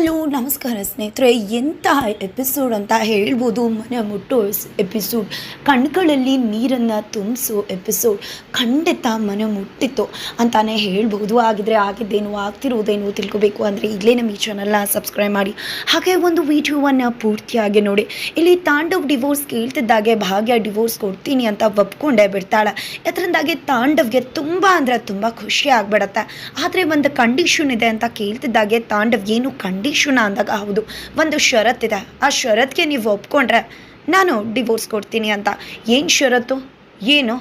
Hello, ನಮಸ್ಕಾರ ಸ್ನೇಹಿತರೆ. ಎಂತಹ ಎಪಿಸೋಡ್ ಅಂತ ಹೇಳ್ಬೋದು. ಮನೆ ಮುಟ್ಟೋ ಎಪಿಸೋಡ್ ಕಣ್ಗಳಲ್ಲಿ ನೀರನ್ನು ತುಂಬಿಸೋ ಎಪಿಸೋಡ್ ಖಂಡಿತ ಮನೆ ಮುಟ್ಟಿತ್ತು ಅಂತಾನೆ ಹೇಳ್ಬೋದು. ಆಗಿದ್ರೆ ಆಗಿದ್ದೇನು, ಆಗ್ತಿರೋದೇನು ತಿಳ್ಕೊಬೇಕು ಅಂದರೆ ಇಲ್ಲೇ ನಮ್ಮ ಈ ಚಾನಲ್ನ ಸಬ್ಸ್ಕ್ರೈಬ್ ಮಾಡಿ. ಹಾಗೆ ಒಂದು ವಿಡಿಯೋವನ್ನು ಪೂರ್ತಿಯಾಗಿ ನೋಡಿ. ಇಲ್ಲಿ ತಾಂಡವ್ ಡಿವೋರ್ಸ್ ಕೇಳ್ತಿದ್ದಾಗೆ, ಭಾಗ್ಯ ಡಿವೋರ್ಸ್ ಕೊಡ್ತೀನಿ ಅಂತ ಒಪ್ಕೊಂಡೇ ಬಿಡ್ತಾಳೆ. ಅದರಿಂದಾಗಿ ತಾಂಡವ್ಗೆ ತುಂಬ ಅಂದರೆ ತುಂಬ ಖುಷಿ ಆಗ್ಬಿಡತ್ತೆ. ಆದರೆ ಒಂದು ಕಂಡೀಷನ್ ಇದೆ ಅಂತ ಕೇಳ್ತಿದ್ದಾಗೆ, ತಾಂಡವ್ ಏನು ಕಂಡೀಷನ್ ಅಂದಾಗ ಹೌದು, ಒಂದು ಷರತ್ತಿದೆ ಆ ಷರತ್ಗೆ ನೀವು ಒಪ್ಕೊಂಡ್ರೆ ನಾನು ಡಿವೋರ್ಸ್ ಕೊಡ್ತೀನಿ ಅಂತ. ಏನು ಷರತ್ತು? ಏನು?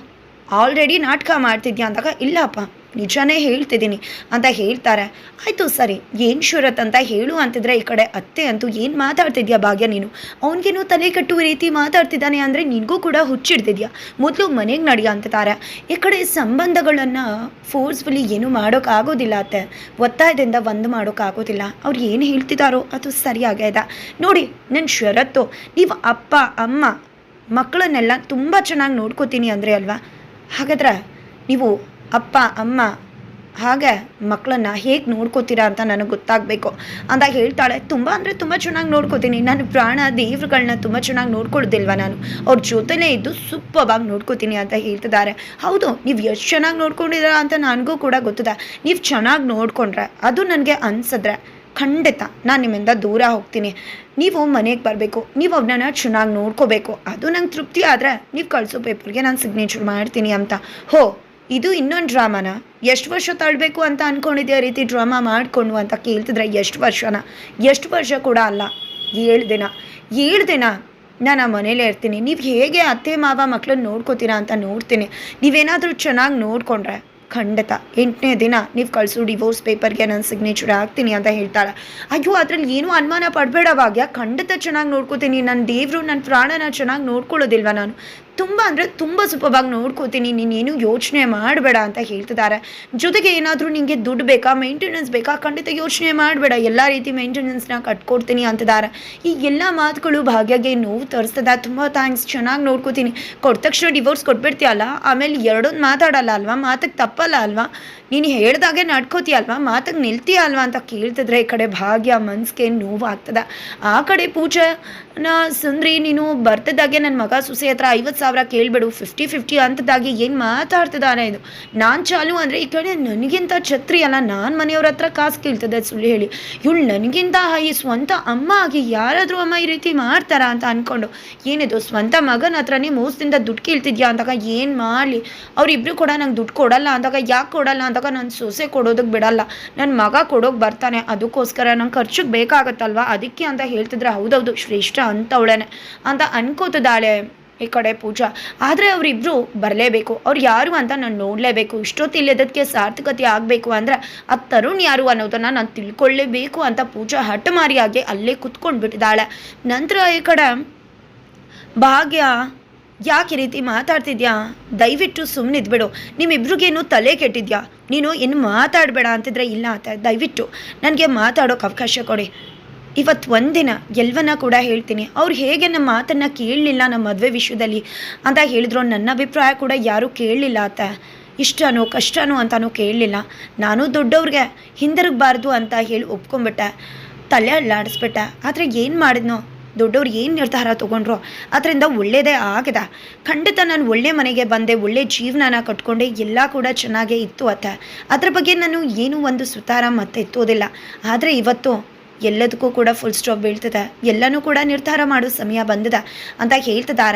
ಆಲ್ರೆಡಿ ನಾಟಕ ಮಾಡ್ತಿದ್ಯಾ ಅಂದಾಗ, ಇಲ್ಲಪ್ಪ. ನಿಜನೇ ಹೇಳ್ತಿದ್ದೀನಿ ಅಂತ ಹೇಳ್ತಾರೆ. ಆಯಿತು ಸರಿ, ಏನು ಶುರತ್ ಅಂತ ಹೇಳು ಅಂತಿದ್ರೆ ಈ ಕಡೆ ಅತ್ತೆ ಅಂತೂ ಏನು ಮಾತಾಡ್ತಿದ್ಯಾ ಭಾಗ್ಯ ನೀನು? ಅವನಿಗೇನು ತಲೆ ಕಟ್ಟುವ ರೀತಿ ಮಾತಾಡ್ತಿದ್ದಾನೆ ಅಂದರೆ ನಿನಗೂ ಕೂಡ ಹುಚ್ಚಿಡ್ತಿದ್ಯಾ? ಮೊದಲು ಮನೆಗೆ ನಡಿಯ ಅಂತಾರೆ ಈ ಕಡೆ ಸಂಬಂಧಗಳನ್ನು ಫೋರ್ಸ್ಫುಲಿ ಏನು ಮಾಡೋಕ್ಕಾಗೋದಿಲ್ಲ ಅತ್ತೆ. ಒತ್ತಾಯದಿಂದ ಒಂದು ಮಾಡೋಕ್ಕಾಗೋದಿಲ್ಲ ಅವ್ರು ಏನು ಹೇಳ್ತಿದ್ದಾರೋ ಅದು ಸರಿಯಾಗ್ಯದ ನೋಡಿ ನನ್ನ ಷರತ್ತು ನೀವು ಅಪ್ಪ, ಅಮ್ಮ ಮಕ್ಕಳನ್ನೆಲ್ಲ ತುಂಬ ಚೆನ್ನಾಗಿ ನೋಡ್ಕೋತೀನಿ ಅಂದರೆ ಅಲ್ವಾ? ಹಾಗಾದ್ರೆ ನೀವು ಅಪ್ಪ, ಅಮ್ಮ, ಹಾಗೆ ಮಕ್ಕಳನ್ನ ಹೇಗೆ ನೋಡ್ಕೋತೀರಾ ಅಂತ ನನಗೆ ಗೊತ್ತಾಗಬೇಕು. ಅಂತ ಹೇಳ್ತಾಳೆ, ತುಂಬ ಅಂದರೆ ತುಂಬ ಚೆನ್ನಾಗಿ ನೋಡ್ಕೋತೀನಿ. ನಾನು ಪ್ರಾಣ ದೇವ್ರುಗಳನ್ನ ತುಂಬ ಚೆನ್ನಾಗಿ ನೋಡ್ಕೊಳ್ದಿಲ್ವ ನಾನು? ಅವ್ರ ಜೊತೆಲೇ ಇದ್ದು ಸೂಪರ್ವಾಗಿ ನೋಡ್ಕೋತೀನಿ ಅಂತ ಹೇಳ್ತಿದ್ದಾರೆ ಹೌದು, ನೀವು ಎಷ್ಟು ಚೆನ್ನಾಗಿ ನೋಡ್ಕೊಂಡಿದ್ದೀರಾ ಅಂತ ನನಗೂ ಕೂಡ ಗೊತ್ತಿದೆ. ನೀವು ಚೆನ್ನಾಗಿ ನೋಡ್ಕೊಂಡ್ರೆ ಅದು ನನಗೆ ಅನ್ಸಿದ್ರೆ ಖಂಡಿತ ನಾನು ನಿಮ್ಮಿಂದ ದೂರ ಹೋಗ್ತೀನಿ. ನೀವು ಮನೆಗೆ ಬರಬೇಕು. ನೀವು ಅವನನ್ನ ಚೆನ್ನಾಗಿ ನೋಡ್ಕೋಬೇಕು. ಅದು ನಂಗೆ ತೃಪ್ತಿ ಆದರೆ ನೀವು ಕಳಿಸೋ ಪೇಪರ್ಗೆ ನಾನು ಸಿಗ್ನೇಚರ್ ಮಾಡ್ತೀನಿ ಅಂತ. ಹೋ ಇದು ಇನ್ನೊಂದು ಡ್ರಾಮಾನ? ಎಷ್ಟು ವರ್ಷ ತಳ್ಳಬೇಕು ಅಂತ ಅಂದ್ಕೊಂಡಿದ್ದೆ ಆ ರೀತಿ ಡ್ರಾಮಾ ಮಾಡಿಕೊಂಡು ಅಂತ ಕೇಳ್ತಿದ್ರೆ ಎಷ್ಟು ವರ್ಷನ? ಎಷ್ಟು ವರ್ಷ ಕೂಡ ಅಲ್ಲ. ಏಳು ದಿನ. ಏಳು ದಿನ ನಾನು ಆ ಮನೇಲೇ ಇರ್ತೀನಿ. ನೀವು ಹೇಗೆ ಅತ್ತೆ, ಮಾವ ಮಕ್ಕಳನ್ನ ನೋಡ್ಕೋತೀರಾ ಅಂತ ನೋಡ್ತೀನಿ. ನೀವೇನಾದರೂ ಚೆನ್ನಾಗಿ ನೋಡಿಕೊಂಡ್ರೆ ಖಂಡಿತ ಎಂಟನೇ ದಿನ ನೀವು ಕಳಿಸು ಡಿವೋರ್ಸ್ ಪೇಪರ್ಗೆ ನಾನು ಸಿಗ್ನೇಚರ್ ಹಾಕ್ತೀನಿ ಅಂತ ಹೇಳ್ತಾಳೆ. ಅಯ್ಯೋ, ಅದ್ರಲ್ಲಿ ಏನೂ ಅನುಮಾನ ಪಡಬೇಡವಾಗ್ಯ ಖಂಡಿತ ಚೆನ್ನಾಗಿ ನೋಡ್ಕೋತೀನಿ. ನನ್ನ ದೇವರು ನನ್ನ ಪ್ರಾಣನ ಚೆನ್ನಾಗಿ ನೋಡ್ಕೊಳ್ಳೋದಿಲ್ವ ನಾನು? ತುಂಬ ಅಂದರೆ ತುಂಬ ಸುಲಭವಾಗಿ ನೋಡ್ಕೋತೀನಿ, ನೀನೇನು ಯೋಚನೆ ಮಾಡಬೇಡ ಅಂತ ಹೇಳ್ತಿದ್ದಾರೆ. ಜೊತೆಗೆ ಏನಾದರೂ ನಿಮಗೆ ದುಡ್ಡು ಬೇಕಾ ಮೇಂಟೆನೆನ್ಸ್ ಬೇಕಾ? ಖಂಡಿತ ಯೋಚನೆ ಮಾಡಬೇಡ. ಎಲ್ಲ ರೀತಿ ಮೇಂಟೆನೆನ್ಸ್ನ ಕಟ್ಕೊಡ್ತೀನಿ ಅಂತಿದ್ದಾರೆ. ಈ ಎಲ್ಲ ಮಾತುಗಳು ಭಾಗ್ಯಗೆ ನೋವು ತರಿಸ್ತದ. ತುಂಬ ಥ್ಯಾಂಕ್ಸ್ ಚೆನ್ನಾಗಿ ನೋಡ್ಕೋತೀನಿ. ಕೊಟ್ಟ ತಕ್ಷಣ ಡಿವೋರ್ಸ್ ಕೊಟ್ಬಿಡ್ತೀಯಲ್ಲ? ಆಮೇಲೆ ಎರಡೊಂದು ಮಾತಾಡಲ್ಲ ಅಲ್ವಾ? ಮಾತಕ್ಕೆ ತಪ್ಪಲ್ಲ ಅಲ್ವಾ? ನೀನು ಹೇಳ್ದಾಗೆ ನಡ್ಕೋತೀಯಲ್ವಾ? ಮಾತಕ್ಕೆ ನಿಲ್ತೀಯ ಅಲ್ವಾ ಅಂತ ಕೇಳ್ತಿದ್ರೆ ಈ ಕಡೆ ಭಾಗ್ಯ ಮನ್ಸಿಗೆ ನೋವು ಆಗ್ತದ ಆ ಕಡೆ ಪೂಜೆ ನಾ ಸುಂದ್ರಿ, ನೀನು ಬರ್ತಿದ್ದಾಗೆ ನನ್ನ ಮಗ ಸುಸೆ ಹತ್ರ ಐವತ್ತು ಕೇಳ್ಬೇಡು ಫಿಫ್ಟಿ ಫಿಫ್ಟಿ ಅಂತದಾಗಿ ಏನು ಮಾತಾಡ್ತಿದ್ದಾನೆ ಇದು? ನಾನು ಚಾಲು ಅಂದರೆ ಈ ಕಡೆ ನನಗಿಂತ ಛತ್ರಿ ಅಲ್ಲ, ನಾನು ಮನೆಯವ್ರ ಹತ್ರ ಕಾಸು ಕೇಳ್ತದೆ ಸುಳ್ಳು ಹೇಳಿ. ಇವಳು ನನಗಿಂತ ಹೈ, ಸ್ವಂತ ಅಮ್ಮ ಆಗಿ ಯಾರಾದರೂ ಅಮ್ಮ ಈ ರೀತಿ ಮಾಡ್ತಾರಾ ಅಂತ ಅಂದ್ಕೊಂಡು ಏನಿದು ಸ್ವಂತ ಮಗನ ಹತ್ರನೇ ಮೋಸದಿಂದ ದುಡ್ಡು ಕೇಳ್ತಿದ್ಯಾ ಅಂದಾಗ ಏನು ಮಾಡಲಿ? ಅವರಿಬ್ಬರು ಕೂಡ ನಂಗೆ ದುಡ್ಡು ಕೊಡಲ್ಲ ಅಂದಾಗ, ಯಾಕೆ ಕೊಡಲ್ಲ ಅಂದಾಗ ನಾನು ಸೊಸೆ ಕೊಡೋದಕ್ಕೆ ಬಿಡಲ್ಲ. ನನ್ನ ಮಗ ಕೊಡೋಕೆ ಬರ್ತಾನೆ, ಅದಕ್ಕೋಸ್ಕರ ನಂಗೆ ಖರ್ಚಿಗೆ ಬೇಕಾಗತ್ತಲ್ವಾ? ಅದಕ್ಕೆ ಅಂತ ಹೇಳ್ತಿದ್ರೆ ಹೌದೌದು, ಶ್ರೇಷ್ಠ ಅಂತವಳೇನೆ ಅಂತ ಅನ್ಕೋತಿದ್ದಾಳೆ. ಈ ಕಡೆ ಪೂಜಾ. ಆದರೆ ಅವರಿಬ್ಬರು ಬರಲೇಬೇಕು. ಅವ್ರು ಯಾರು ಅಂತ ನಾನು ನೋಡಲೇಬೇಕು. ಇಷ್ಟೊತ್ತಿಲ್ಲದಕ್ಕೆ ಸಾರ್ಥಕತೆ ಆಗಬೇಕು ಅಂದರೆ ಆ ತರುಣ್ ಯಾರು ಅನ್ನೋದನ್ನು ನಾನು ತಿಳ್ಕೊಳ್ಳೇಬೇಕು ಅಂತ ಪೂಜಾ ಹಠಮಾರಿಯಾಗಿ ಅಲ್ಲೇ ಕುತ್ಕೊಂಡು ಬಿಟ್ಟಿದ್ದಾಳೆ. ನಂತರ ಈ ಕಡೆ, ಭಾಗ್ಯ, ಯಾಕೆ ಈ ರೀತಿ ಮಾತಾಡ್ತಿದ್ಯಾ? ದಯವಿಟ್ಟು ಸುಮ್ಮನಿದ್ಬಿಡು ನಿಮ್ಮಿಬ್ರಿಗೇನು ತಲೆ ಕೆಟ್ಟಿದ್ಯಾ? ನೀನು ಇನ್ನು ಮಾತಾಡಬೇಡ ಅಂತಿದ್ರೆ ಇಲ್ಲ ಅಂತ. ದಯವಿಟ್ಟು. ನನಗೆ ಮಾತಾಡೋಕೆ ಅವಕಾಶ ಕೊಡಿ. ಇವತ್ತು ಒಂದಿನ ಎಲ್ವನ್ನ ಕೂಡ ಹೇಳ್ತೀನಿ. ಅವ್ರು ಹೇಗೆ ನಮ್ಮ ಮಾತನ್ನು ಕೇಳಲಿಲ್ಲ ನಮ್ಮ ಮದುವೆ ವಿಷಯದಲ್ಲಿ ಅಂತ ಹೇಳಿದ್ರು. ನನ್ನ ಅಭಿಪ್ರಾಯ ಕೂಡ ಯಾರೂ ಕೇಳಲಿಲ್ಲ ಆತ. ಇಷ್ಟನೋ ಕಷ್ಟನೋ ಅಂತನೂ ಕೇಳಲಿಲ್ಲ. ನಾನು ದೊಡ್ಡವ್ರಿಗೆ ಹಿಂದಿರುಗಬಾರ್ದು ಅಂತ ಹೇಳಿ ಒಪ್ಕೊಂಬಿಟ್ಟೆ ತಲೆ ಅಲ್ಲಾಡಿಸ್ಬಿಟ್ಟೆ. ಆದರೆ ಏನು ಮಾಡಿದ್ನೋ? ದೊಡ್ಡವ್ರು ಏನು ನಿರ್ಧಾರ ತೊಗೊಂಡ್ರು? ಅದರಿಂದ ಒಳ್ಳೇದೇ ಆಗಿದೆ. ಖಂಡಿತ ನಾನು ಒಳ್ಳೆ ಮನೆಗೆ ಬಂದೆ, ಒಳ್ಳೆ ಜೀವನನ ಕಟ್ಕೊಂಡೆ, ಎಲ್ಲ ಕೂಡ ಚೆನ್ನಾಗೇ ಇತ್ತು ಅತ್ತ ಅದ್ರ ಬಗ್ಗೆ ನಾನು ಏನೂ ಒಂದು ಸುತಾರ ಮತ್ತೆ ಎತ್ತೋದಿಲ್ಲ. ಆದರೆ ಇವತ್ತು ಎಲ್ಲದಕ್ಕೂ ಕೂಡ ಫುಲ್ ಸ್ಟಾಪ್ ಬೀಳ್ತದ. ಎಲ್ಲನೂ ಕೂಡ ನಿರ್ಧಾರ ಮಾಡೋ ಸಮಯ ಬಂದದ ಅಂತ ಹೇಳ್ತದಾರ.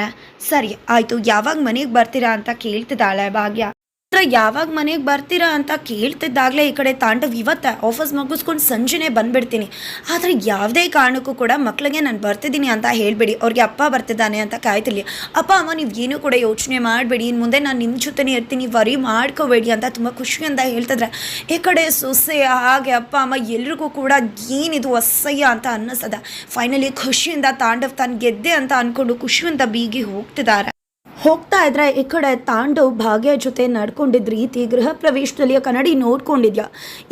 ಸರಿ, ಆಯಿತು, ಯಾವಾಗ ಮನೆಗೆ ಬರ್ತೀರಾ ಅಂತ ಕೇಳ್ತಿದ್ದಾಳೆ ಭಾಗ್ಯ. ಹತ್ರ ಯಾವಾಗ ಮನೆಗೆ ಬರ್ತೀರಾ ಅಂತ ಕೇಳ್ತಿದ್ದಾಗಲೇ ಈ ಕಡೆ ತಾಂಡವ್ ಇವತ್ತ ಆಫೀಸ್ ಮುಗಿಸ್ಕೊಂಡು ಸಂಜೆನೇ ಬಂದ್ಬಿಡ್ತೀನಿ. ಆದರೆ ಯಾವುದೇ ಕಾರಣಕ್ಕೂ ಕೂಡ ಮಕ್ಕಳಿಗೆ ನಾನು ಬರ್ತಿದ್ದೀನಿ ಅಂತ ಹೇಳ್ಬೇಡಿ. ಅವ್ರಿಗೆ ಅಪ್ಪ ಬರ್ತಿದ್ದಾನೆ ಅಂತ ಕಾಯ್ತಿರ್ಲಿ. ಅಪ್ಪ, ಅಮ್ಮ, ನೀವು ಏನೂ ಕೂಡ ಯೋಚನೆ ಮಾಡಬೇಡಿ. ಇನ್ನು ಮುಂದೆ ನಾನು ನಿಮ್ಮ ಜೊತೆನೇ ಇರ್ತೀನಿ. ವರಿ ಮಾಡ್ಕೋಬೇಡಿ ಅಂತ ತುಂಬ ಖುಷಿಯಿಂದ ಹೇಳ್ತಿದ್ರೆ. ಈ ಕಡೆ ಸೊಸೆ, ಹಾಗೆ ಅಪ್ಪ, ಅಮ್ಮ ಎಲ್ರಿಗೂ ಕೂಡ ಏನಿದು ಅಸಹ್ಯ ಅಂತ ಅನ್ನಿಸ್ತದ. ಫೈನಲಿ ಖುಷಿಯಿಂದ ತಾಂಡವ್ ತಾನು ಗೆದ್ದೆ ಅಂತ ಅಂದ್ಕೊಂಡು ಖುಷಿಯಿಂದ ಬೀಗಿ ಹೋಗ್ತಿದ್ದಾರೆ. ಹೋಗ್ತಾ ಇದ್ರೆ ಈ ಕಡೆ ತಾಂಡವ್ ಭಾಗ್ಯ ಜೊತೆ ನಡ್ಕೊಂಡಿದ್ದ ರೀತಿ ಗೃಹ ಪ್ರವೇಶದಲ್ಲಿ ಕನ್ನಡಿ ನೋಡ್ಕೊಂಡಿದ್ಯಾ?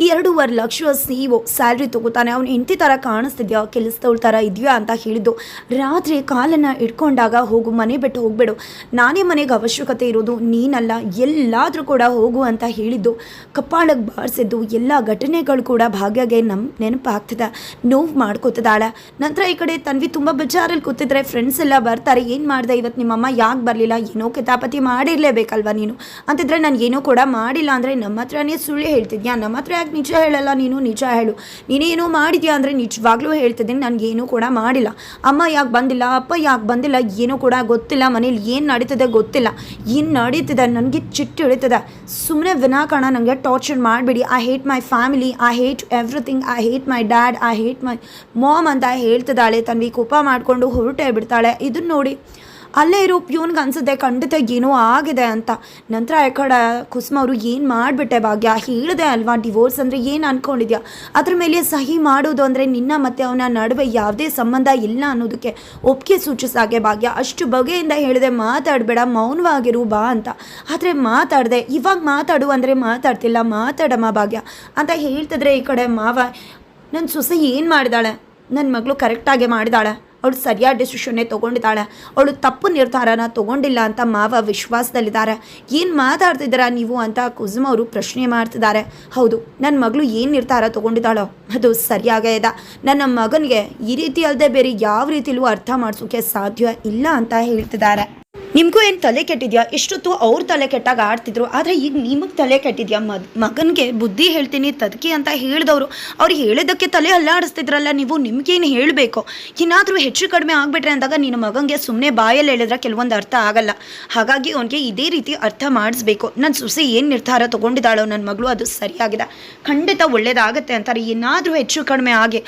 ಎರಡೂವರೆ ಲಕ್ಷ ಸಿ ಒ ಸ್ಯಾಲ್ರಿ ತಗೋತಾನೆ. ಅವ್ನು ಹೆಂಡತಿ ಥರ ಕಾಣಿಸ್ತಿದ್ಯಾ? ಕೆಲಸದವಳ ಥರ ಇದೆಯಾ ಅಂತ ಹೇಳಿದ್ದು. ರಾತ್ರಿ ಕಾಲನ್ನು ಇಟ್ಕೊಂಡಾಗ ಹೋಗು, ಮನೆ ಬಿಟ್ಟು ಹೋಗ್ಬೇಡು. ನಾನೇ ಮನೆಗೆ ಅವಶ್ಯಕತೆ ಇರೋದು ನೀನಲ್ಲ, ಎಲ್ಲಾದರೂ ಕೂಡ ಹೋಗು ಅಂತ ಹೇಳಿದ್ದು. ಕಪ್ಪಾಳಕ್ಕೆ ಬಾರಿಸಿದ್ದು, ಎಲ್ಲ ಘಟನೆಗಳು ಕೂಡ ಭಾಗ್ಯಗೆ ನಮ್ಮ ನೆನಪಾಗ್ತದೆ. ನೋವು ಮಾಡ್ಕೋತಿದ್ದಾಳೆ. ನಂತರ ಈ ಕಡೆ ತನ್ವಿ ತುಂಬ ಬೇಜಾರಲ್ಲಿ ಕೂತಿದ್ರೆ ಫ್ರೆಂಡ್ಸ್ ಎಲ್ಲ ಬರ್ತಾರೆ. ಏನು ಮಾಡಿದೆ ಇವತ್ತು ನಿಮ್ಮಮ್ಮ? ಯಾಕೆ ಬರಲಿಲ್ಲ? ಏನೋ ಕಿತಾಪತಿ ಮಾಡಿರಲೇಬೇಕಲ್ವ ನೀನು? ಅಂತಿದ್ರೆ ನಾನು ಏನೂ ಕೂಡ ಮಾಡಿಲ್ಲ ಅಂದರೆ ನಮ್ಮ ಹತ್ರನೇ ಸುಳ್ಳು ಹೇಳ್ತಿದ್ಯಾ? ನಮ್ಮ ಹತ್ರ ಯಾಕೆ ನಿಜ ಹೇಳಲ್ಲ ನೀನು? ನಿಜ ಹೇಳು. ನೀನೇನೋ ಮಾಡಿದ್ಯಾ ಅಂದರೆ ನಿಜವಾಗ್ಲೂ ಹೇಳ್ತಿದ್ದೀನಿ ನನಗೇನೂ ಕೂಡ ಮಾಡಿಲ್ಲ. ಅಮ್ಮ ಯಾಕೆ ಬಂದಿಲ್ಲ? ಅಪ್ಪ ಯಾಕೆ ಬಂದಿಲ್ಲ? ಏನೂ ಕೂಡ ಗೊತ್ತಿಲ್ಲ ಮನೇಲಿ. ಏನು ನಡೀತದೆ ಗೊತ್ತಿಲ್ಲ. ಏನು ನಡೀತದೆ? ನನಗೆ ಚಿಟ್ಟು ಹಿಡಿತದೆ. ಸುಮ್ಮನೆ ವಿನಾಕಾರಣ ನನಗೆ ಟಾರ್ಚರ್ ಮಾಡಿಬಿಡಿ. I hate my family I hate everything I hate my dad I hate my mom ಅಂತ ಹೇಳ್ತಿದ್ದಾಳೆ. ತನ್ವಿ ಕೋಪ ಮಾಡಿಕೊಂಡು ಹೊರಟೇ ಬಿಡ್ತಾಳೆ. ಇದನ್ನ ನೋಡಿ ಅಲ್ಲೇ ಇರೋ, ಪ್ಯೂನ್ಗೆ ಅನ್ಸುತ್ತೆ, ಖಂಡಿತ ಏನೋ ಆಗಿದೆ ಅಂತ. ನಂತರ ಆ ಕಡೆ ಕುಸುಮ ಅವರು ಏನು ಮಾಡಿಬಿಟ್ಟೆ ಭಾಗ್ಯ? ಹೇಳಿದೆ ಅಲ್ವಾ ಡಿವೋರ್ಸ್ ಅಂದರೆ ಏನು ಅಂದ್ಕೊಂಡಿದ್ಯಾ ಅದ್ರ ಮೇಲೆ ಸಹಿ ಮಾಡೋದು ಅಂದರೆ ನಿನ್ನ ಮತ್ತು ಅವನ ನಡುವೆ ಯಾವುದೇ ಸಂಬಂಧ ಇಲ್ಲ ಅನ್ನೋದಕ್ಕೆ ಒಪ್ಪಿಗೆ ಸೂಚಿಸಾಗೆ ಭಾಗ್ಯ. ಅಷ್ಟು ಬಗೆಯಿಂದ ಹೇಳಿದೆ, ಮಾತಾಡಬೇಡ, ಮೌನವಾಗಿರು, ಬಾ ಅಂತ. ಆದರೆ ಮಾತಾಡಿದೆ, ಇವಾಗ ಮಾತಾಡು ಅಂದರೆ ಮಾತಾಡ್ತಿಲ್ಲ, ಮಾತಾಡಮ್ಮ ಭಾಗ್ಯ ಅಂತ ಹೇಳ್ತಿದ್ರೆ ಈ ಕಡೆ ಮಾವ ನನ್ನ ಸೊಸೆ ಏನು ಮಾಡಿದಾಳೆ? ನನ್ನ ಮಗಳು ಕರೆಕ್ಟಾಗಿ ಮಾಡಿದಾಳೆ? ಅವಳು ಸರಿಯಾದ ಡಿಸಿಷನ್ನೇ ತೊಗೊಂಡಿದ್ದಾಳೆ. ಅವಳು ತಪ್ಪು ನಿರ್ಧಾರನ ತೊಗೊಂಡಿಲ್ಲ ಅಂತ ಮಾವ ವಿಶ್ವಾಸದಲ್ಲಿದ್ದಾರೆ. ಏನು ಮಾತಾಡ್ತಿದ್ದೀರಾ ನೀವು ಅಂತ ಕುಸುಮ ಅವರು ಪ್ರಶ್ನೆ ಮಾಡ್ತಿದ್ದಾರೆ. ಹೌದು ನನ್ನ ಮಗಳು ಏನು ನಿರ್ಧಾರ ತೊಗೊಂಡಿದ್ದಾಳೋ ಅದು ಸರಿಯಾಗೇ ಇದೆ. ನನ್ನ ಮಗನಿಗೆ ಈ ರೀತಿ ಅಲ್ಲದೆ ಬೇರೆ ಯಾವ ರೀತಿಲೂ ಅರ್ಥ ಮಾಡಿಸೋಕ್ಕೆ ಸಾಧ್ಯ ಇಲ್ಲ ಅಂತ ಹೇಳ್ತಿದ್ದಾರೆ. ನಿಮಗೂ ಏನು ತಲೆ ಕೆಟ್ಟಿದ್ಯಾ? ಇಷ್ಟೊತ್ತು ಅವ್ರ ತಲೆ ಕೆಟ್ಟಾಗ ಆಡ್ತಿದ್ರು. ಆದರೆ ಈಗ ನಿಮಗೆ ತಲೆ ಕೆಟ್ಟಿದ್ಯಾ? ಮದ್, ಮಗನಿಗೆ ಬುದ್ಧಿ ಹೇಳ್ತೀನಿ, ತದಕಿ ಅಂತ ಹೇಳಿದವರು. ಅವ್ರು ಹೇಳಿದ್ದಕ್ಕೆ ತಲೆ ಅಲ್ಲಾಡಿಸ್ತಿದ್ರಲ್ಲ, ನೀವು ನಿಮಗೇನು ಹೇಳಬೇಕು? ಏನಾದರೂ ಹೆಚ್ಚು ಕಡಿಮೆ ಆಗಿಬಿಟ್ರೆ ಅಂದಾಗ ನಿನ್ನ ಮಗನಿಗೆ ಸುಮ್ಮನೆ ಬಾಯಲ್ಲಿ ಹೇಳಿದ್ರೆ ಕೆಲವೊಂದು ಅರ್ಥ ಆಗಲ್ಲ. ಹಾಗಾಗಿ ಅವನಿಗೆ ಇದೇ ರೀತಿ ಅರ್ಥ ಮಾಡಿಸ್ಬೇಕು. ನನ್ನ ಸೊಸೆ ಏನು ನಿರ್ಧಾರ ತೊಗೊಂಡಿದ್ದಾಳೋ ನನ್ನ ಮಗಳು ಅದು ಸರಿಯಾಗಿದೆ ಖಂಡಿತ ಒಳ್ಳೇದಾಗತ್ತೆ ಅಂತಾರೆ. ಏನಾದರೂ ಹೆಚ್ಚು ಕಡಿಮೆ ಆಗಿ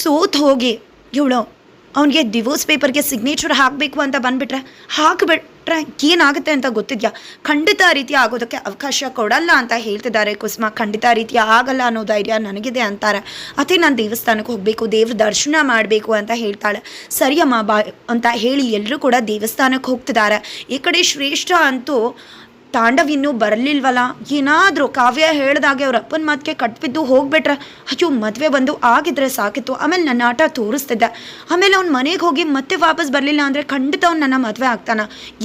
ಸೋತ್ ಹೋಗಿ. ಇವಳು ಅವನಿಗೆ ಡಿವೋರ್ಸ್ ಪೇಪರ್ಗೆ ಸಿಗ್ನೇಚರ್ ಹಾಕಬೇಕು ಅಂತ ಬಂದುಬಿಟ್ರೆ, ಹಾಕಿಬಿಟ್ರೆ ಏನಾಗುತ್ತೆ ಅಂತ ಗೊತ್ತಿದ್ಯಾ? ಖಂಡಿತ ರೀತಿ ಆಗೋದಕ್ಕೆ ಅವಕಾಶ ಕೊಡಲ್ಲ ಅಂತ ಹೇಳ್ತಿದ್ದಾರೆ ಕುಸುಮ. ಖಂಡಿತ ರೀತಿ ಆಗಲ್ಲ ಅನ್ನೋ ಧೈರ್ಯ ನನಗಿದೆ ಅಂತಾರೆ. ಅದೇ ನಾನು ದೇವಸ್ಥಾನಕ್ಕೆ ಹೋಗಬೇಕು, ದೇವ್ರ ದರ್ಶನ ಮಾಡಬೇಕು ಅಂತ ಹೇಳ್ತಾಳೆ. ಸರಿಯಮ್ಮ ಬಾ ಅಂತ ಹೇಳಿ ಎಲ್ಲರೂ ಕೂಡ ದೇವಸ್ಥಾನಕ್ಕೆ ಹೋಗ್ತಿದ್ದಾರೆ. ಈ ಕಡೆ ಶ್ರೇಷ್ಠ ಅಂತೂ ತಾಂಡವ್ ಇನ್ನೂ ಬರಲಿಲ್ವಲ್ಲ ಏನಾದರೂ ಕಾವ್ಯ ಹೇಳ್ದಾಗೆ ಅವ್ರ ಅಪ್ಪನ ಮಾತಿಗೆ ಕಟ್ಬಿದ್ದು ಹೋಗ್ಬಿಟ್ರೆ, ಅಯ್ಯೋ, ಮದುವೆ ಬಂದು ಆಗಿದ್ರೆ ಸಾಕಿತ್ತು, ಆಮೇಲೆ ನನ್ನ ಆಟ ತೋರಿಸ್ತಿದ್ದೆ. ಆಮೇಲೆ ಅವ್ನು ಮನೆಗೆ ಹೋಗಿ ಮತ್ತೆ ವಾಪಸ್ ಬರಲಿಲ್ಲ ಅಂದರೆ ಖಂಡಿತ ಅವ್ನು ನನ್ನ ಮದುವೆ ಆಗ್ತಾನ.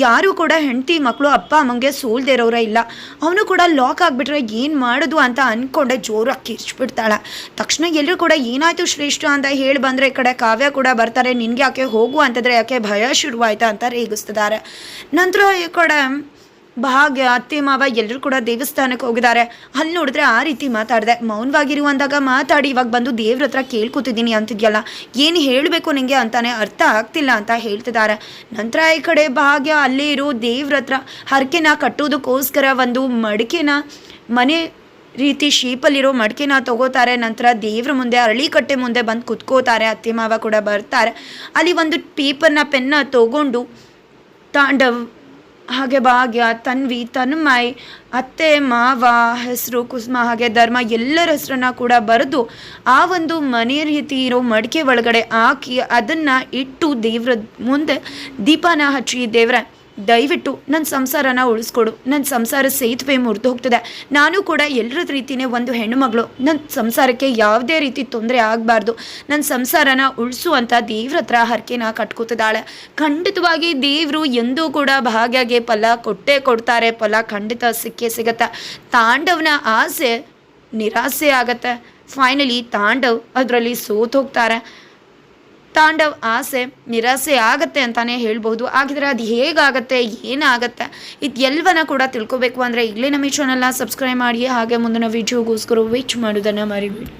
ಯಾರೂ ಕೂಡ ಹೆಂಡತಿ ಮಕ್ಕಳು ಅಪ್ಪ ಅಮ್ಮಂಗೆ ಸೋಲ್ದೇ ಇರೋರೇ ಇಲ್ಲ. ಅವನು ಕೂಡ ಲಾಕ್ ಆಗಿಬಿಟ್ರೆ ಏನು ಮಾಡೋದು ಅಂತ ಅಂದ್ಕೊಂಡೆ ಜೋರಾಗಿ ಕಿರ್ಚ್ಬಿಡ್ತಾಳೆ ತಕ್ಷಣ ಎಲ್ಲರೂ ಕೂಡ ಏನಾಯಿತು ಶ್ರೇಷ್ಠ ಅಂತ ಹೇಳಿ ಬಂದರೆ ಈ ಕಡೆ ಕಾವ್ಯ ಕೂಡ ಬರ್ತಾರೆ, ನಿನಗೆ ಯಾಕೆ ಹೋಗು ಅಂತಂದರೆ ಯಾಕೆ ಭಯ ಶುರುವಾಯ್ತಾ ಅಂತ ರೇಗಿಸ್ತಿದ್ದಾರೆ. ನಂತರ ಈ ಕಡೆ ಭಾಗ್ಯ, ಅತ್ತೆ, ಮಾವ ಎಲ್ಲರೂ ಕೂಡ ದೇವಸ್ಥಾನಕ್ಕೆ ಹೋಗಿದ್ದಾರೆ. ಅಲ್ಲಿ ನೋಡಿದ್ರೆ ಆ ರೀತಿ ಮಾತಾಡಿದೆ. ಮೌನವಾಗಿರು ಅಂದಾಗ ಮಾತಾಡಿ, ಇವಾಗ ಬಂದು ದೇವ್ರ ಹತ್ರ ಕೇಳ್ಕೊತಿದ್ದೀನಿ ಅಂತಿದ್ಯಲ್ಲ. ಏನು ಹೇಳಬೇಕು ನಿಂಗೆ ಅಂತಾನೆ ಅರ್ಥ ಆಗ್ತಿಲ್ಲ ಅಂತ ಹೇಳ್ತಿದ್ದಾರೆ. ನಂತರ ಈ ಕಡೆ ಭಾಗ್ಯ, ಅಲ್ಲೇ ಇರೋ, ದೇವ್ರ ಹತ್ರ ಹರಕೆನ ಕಟ್ಟೋದಕ್ಕೋಸ್ಕರ ಒಂದು ಮಡಿಕೆನ, ಮನೆ ರೀತಿ ಶೇಪಲ್ಲಿರೋ ಮಡಿಕೆನ ತಗೋತಾರೆ. ನಂತರ ದೇವ್ರ ಮುಂದೆ ಅರಳಿಕಟ್ಟೆ ಮುಂದೆ ಬಂದು ಕುತ್ಕೋತಾರೆ. ಅತ್ತೆ, ಮಾವ ಕೂಡ ಬರ್ತಾರೆ. ಅಲ್ಲಿ ಒಂದು ಪೇಪರ್ನ ಪೆನ್ನ ತಗೊಂಡು ತಾಂಡವ್ ಹಾಗೆ ಭಾಗ್ಯ, ತನ್ವಿ, ತನ್ಮಯ್, ಅತ್ತೆ, ಮಾವ, ಹೆಸರು, ಕುಸುಮ, ಹಾಗೆ ಧರ್ಮ ಎಲ್ಲರ ಹೆಸರನ್ನ ಕೂಡ ಬರೆದು ಆ ಒಂದು ಮನೆ ರೀತಿ ಇರೋ ಮಡಿಕೆ ಒಳಗಡೆ ಹಾಕಿ ಅದನ್ನು ಇಟ್ಟು ದೇವ್ರ ಮುಂದೆ ದೀಪನ ಹಚ್ಚಿ ದೇವ್ರ ದಯವಿಟ್ಟು ನನ್ನ ಸಂಸಾರನ ಉಳಿಸ್ಕೊಡು. ನನ್ನ ಸಂಸಾರ ಸೇತುವೆ ಮುರಿದು ಹೋಗ್ತದೆ. ನಾನು ಕೂಡ ಎಲ್ಲರ ರೀತಿಯೇ ಒಂದು ಹೆಣ್ಣುಮಗಳು. ನನ್ನ ಸಂಸಾರಕ್ಕೆ ಯಾವುದೇ ರೀತಿ ತೊಂದರೆ ಆಗಬಾರ್ದು. ನನ್ನ ಸಂಸಾರನ ಉಳಿಸು ಅಂತ ದೇವ್ರ ಹತ್ರ ಹರಕೆನ ಕಟ್ಕೋತಿದ್ದಾಳೆ. ಖಂಡಿತವಾಗಿ ದೇವರು ಎಂದೂ ಕೂಡ ಭಾಗ್ಯಗೆ ಫಲ ಕೊಟ್ಟೇ ಕೊಡ್ತಾರೆ. ಫಲ ಖಂಡಿತ ಸಿಕ್ಕೇ ಸಿಗತ್ತೆ. ತಾಂಡವನ ಆಸೆ ನಿರಾಸೆ ಆಗತ್ತೆ. ಫೈನಲಿ ತಾಂಡವ್ ಅದರಲ್ಲಿ ಸೋತು ಹೋಗ್ತಾರೆ ತಾಂಡವ್ ಆಸೆ, ನಿರಾಸೆ ಆಗತ್ತೆ ಅಂತಾನೆ ಹೇಳ್ಬೋದು ಹಾಗಿದ್ರೆ ಅದು ಹೇಗಾಗತ್ತೆ, ಏನಾಗತ್ತೆ ಇದು ಕೂಡ ತಿಳ್ಕೊಬೇಕು. ಅಂದರೆ ಇಲ್ಲೇ ನಮ್ಮ ಈ ಚಾನಲ್ನ ಸಬ್ಸ್ಕ್ರೈಬ್ ಮಾಡಿ, ಹಾಗೆ ಮುಂದಿನ ವಿಡಿಯೋಗೋಸ್ಕರ ವೇಚ್ ಮಾಡೋದನ್ನು ಮರಿಬೇಡಿ.